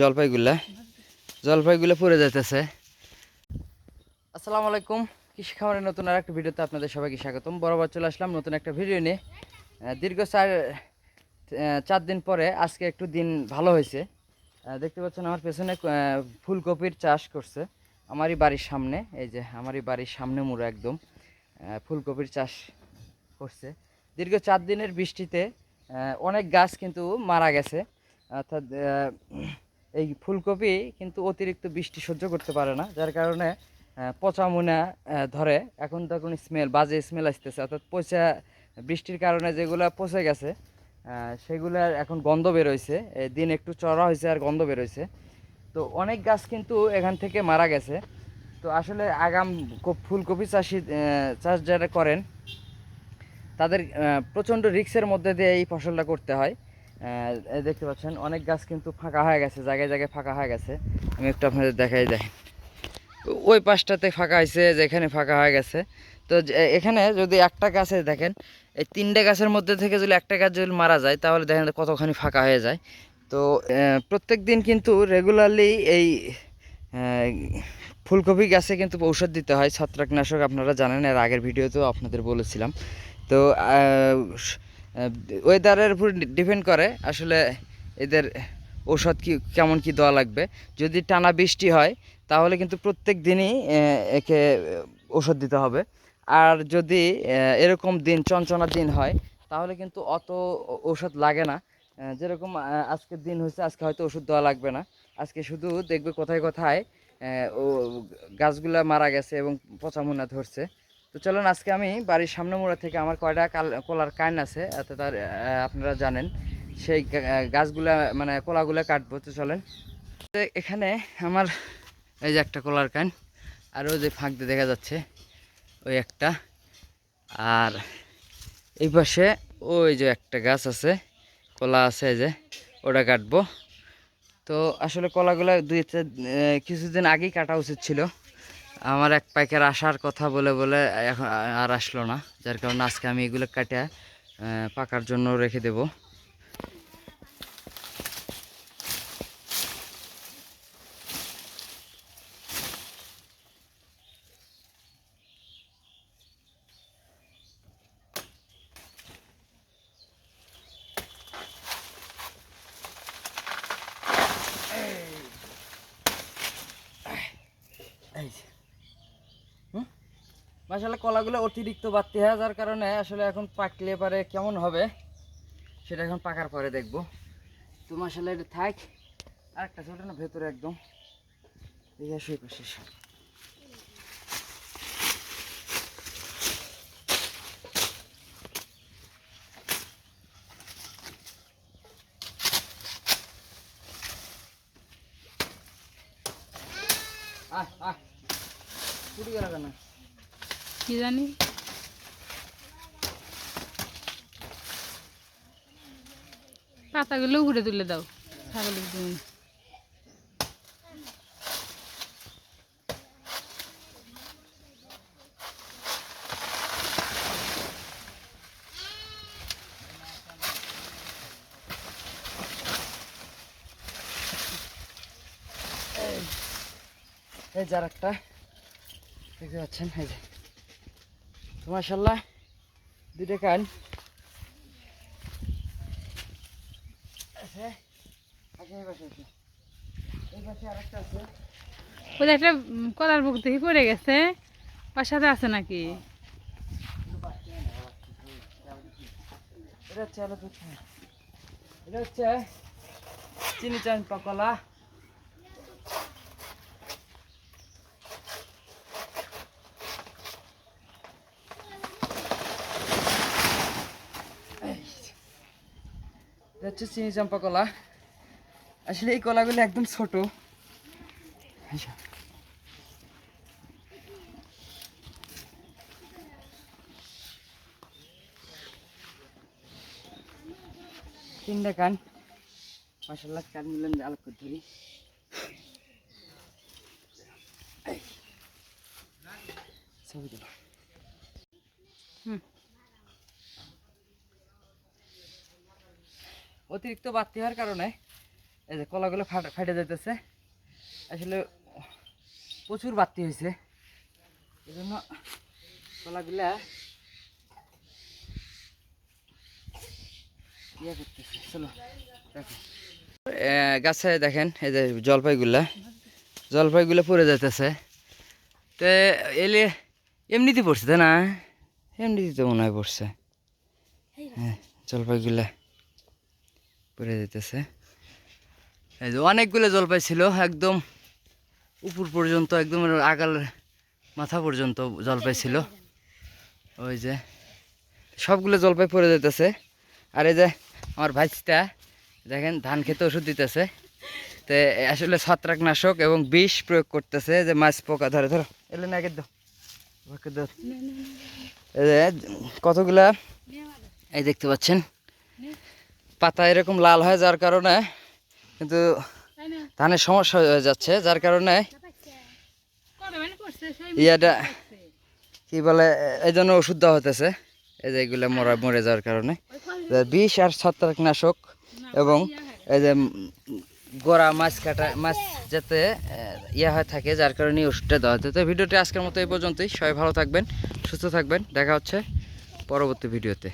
জলপাইগুলা। জলপাইগুলা পড়ে যাইতেছে। আসসালামু আলাইকুম। কৃষি খামারের নতুন আর একটা ভিডিওতে আপনাদের সবাইকে স্বাগতম। বরাবর চলে আসলাম নতুন একটা ভিডিও নিয়ে। দীর্ঘ চার চার দিন পরে আজকে একটু দিন ভালো হয়েছে। দেখতে পাচ্ছেন আমার পেছনে ফুলকপির চাষ করছে আমারই বাড়ির সামনে। এই যে আমারই বাড়ির সামনে মুড়ো একদম। ফুলকপির চাষ করছে। দীর্ঘ চার দিনের বৃষ্টিতে অনেক গাছ কিন্তু মারা গেছে। অর্থাৎ এই ফুলকপি কিন্তু অতিরিক্ত বৃষ্টি সহ্য করতে পারে না, যার কারণে পচা মুনা ধরে। এখন তো এখন স্মেল বাজে স্মেল আসতেছে। অর্থাৎ পচা বৃষ্টির কারণে যেগুলো পচে গেছে সেগুলার এখন গন্ধ বেরোইছে দিন একটু চড়া হয়েছে আর গন্ধ বেরোইছে তো অনেক গাছ কিন্তু এখান থেকে মারা গেছে। তো আসলে আগাম ফুলকপি চাষি চাষ যারা করেন, তাদের প্রচণ্ড রিক্সের মধ্যে দিয়ে এই ফসলটা করতে হয়। দেখতে পাচ্ছেন, অনেক গাছ কিন্তু ফাঁকা হয়ে গেছে, জায়গায় জায়গায় ফাঁকা হয়ে গেছে। আমি একটু আপনাদের দেখাই তো ওই পাশটাতে ফাঁকা হয়েছে যেখানে ফাঁকা হয়ে গেছে। তো এখানে যদি একটা গাছে দেখেন, এই তিনটে গাছের মধ্যে থেকে যদি একটা গাছ যদি মারা যায়, তাহলে দেখেন কতখানি ফাঁকা হয়ে যায়। তো প্রত্যেক দিন কিন্তু রেগুলারলি এই ফুলকপি গাছে কিন্তু ঔষধ দিতে হয়। ছত্রাকনাশক আপনারা জানেন, এর আগের ভিডিওতেও আপনাদের বলেছিলাম। তো ওয়েদারের উপর ডিপেন্ড করে আসলে এদের ঔষধ কি, কেমন কি দেওয়া লাগবে। যদি টানা বৃষ্টি হয়, তাহলে কিন্তু প্রত্যেক দিনই একে ওষুধ দিতে হবে। আর যদি এরকম দিন, চঞ্চনা দিন হয়, তাহলে কিন্তু অত ওষুধ লাগে না। যেরকম আজকের দিন হয়েছে, আজকে হয়তো ওষুধ দেওয়া লাগবে না। আজকে শুধু দেখবে কোথায় কোথায় ও, গাছগুলা মারা গেছে এবং পচামুনা ধরছে। তো চলুন, আজকে আমি বাড়ির সামনে মোড়া থেকে আমার কয়টা কাল- কলার কাইন আছে এতে তার আপনারা জানেন। সেই গাছগুলা মানে কলাগুলা কাটবো, তো চলেন। এখানে আমার, এই যে একটা কলার কান, আর ওই যে ফাঁক দিয়ে দেখা যাচ্ছে, ওই একটা। আর এই পাশে ওই যে একটা গাছ আছে, কলা আছে যে, ওটা কাটবো। তো আসলে কলাগুলো দুই কিছুদিন আগেই কাটা উচিত ছিল। আমার এক পাইকার আসার কথা বলে বলে এখন আর আসলো না যার কারণে আজকে আমি এগুলো কাটে আহ, পাকার জন্য রেখে দেব। হুম আসলে কলাগুলো অতিরিক্ত বাড়তি হয় যার কারণে আসলে এখন পাকলে পারে কেমন হবে সেটা এখন পাকার পরে দেখব। তো আসলে এটা থাক। আর একটা ছোট না, ভেতরে একদম। এই আসে। আয় আয় কুটি গেল কেন? কি জানি? পাতাগুলো ঘুরে তুলে দাও। ছাগলের জন্য। এই যার একটা, দেখতে পাচ্ছেন, এই যে। তো মাসাল্লাহ দুইটা কান। যে একটা কলার বুক থেকে পড়ে গেছে সাথে আছে নাকি। এটা হচ্ছে চিনি চান কলা। এটা হচ্ছে চিনি চাম্পা কলা আসলে এই কলাগুলো একদম ছোট তিনটা কান মাসাল্লাহ কান মিলেন আলোক ধরি ছবি। হুম। অতিরিক্ত বাড়তি হওয়ার কারণে এই যে কলাগুলো ফাটা যেতেছে আসলে প্রচুর বাড়তি হয়েছে। এই জন্য কলাগুলা ইয়ে করতেছে। চলো, দেখো। গাছে দেখেন, এই যে জলপাইগুলা। জলপাইগুলো পড়ে যাইতেছে। তো, এলে এমনিতে পড়ছে, তাই না? এমনিতে তো মনে হয় পড়ছে। হ্যাঁ জলপাইগুলা। পড়ে যেতেছে এই যে অনেকগুলো জলপাই ছিল, একদম উপর পর্যন্ত, একদম আগাল মাথা পর্যন্ত জলপাই ছিল। ওই যে সবগুলো জলপাই পড়ে যেতেছে। আর এই যে আমার ভাইসটা, দেখেন, ধান খেতে ওষুধ দিতেছে। তো আসলে ছত্রাকনাশক এবং বিষ প্রয়োগ করতেছে। যে মাছ পোকা, ধরে, ধরো, এলে না যে কতগুলা? এই দেখতে পাচ্ছেন। পাতা এরকম লাল হয় যার কারণে কিন্তু ধানের সমস্যা হয়ে যাচ্ছে যার কারণে মানে ইয়াটা কি বলে এই জন্য ওষুধ দেওয়া হতেছে এই যে এগুলো মরা মরে যাওয়ার কারণে। বিষ আর ছত্রাকনাশক এবং এই যে গোড়া মাছ কাটা মাছ যাতে ইয়া হয়ে থাকে যার কারণে ওষুধটা দেওয়া হতে তো ভিডিওটি আজকের মতো এই পর্যন্তই। সবাই ভালো থাকবেন সুস্থ থাকবেন। দেখা হচ্ছে পরবর্তী ভিডিওতে।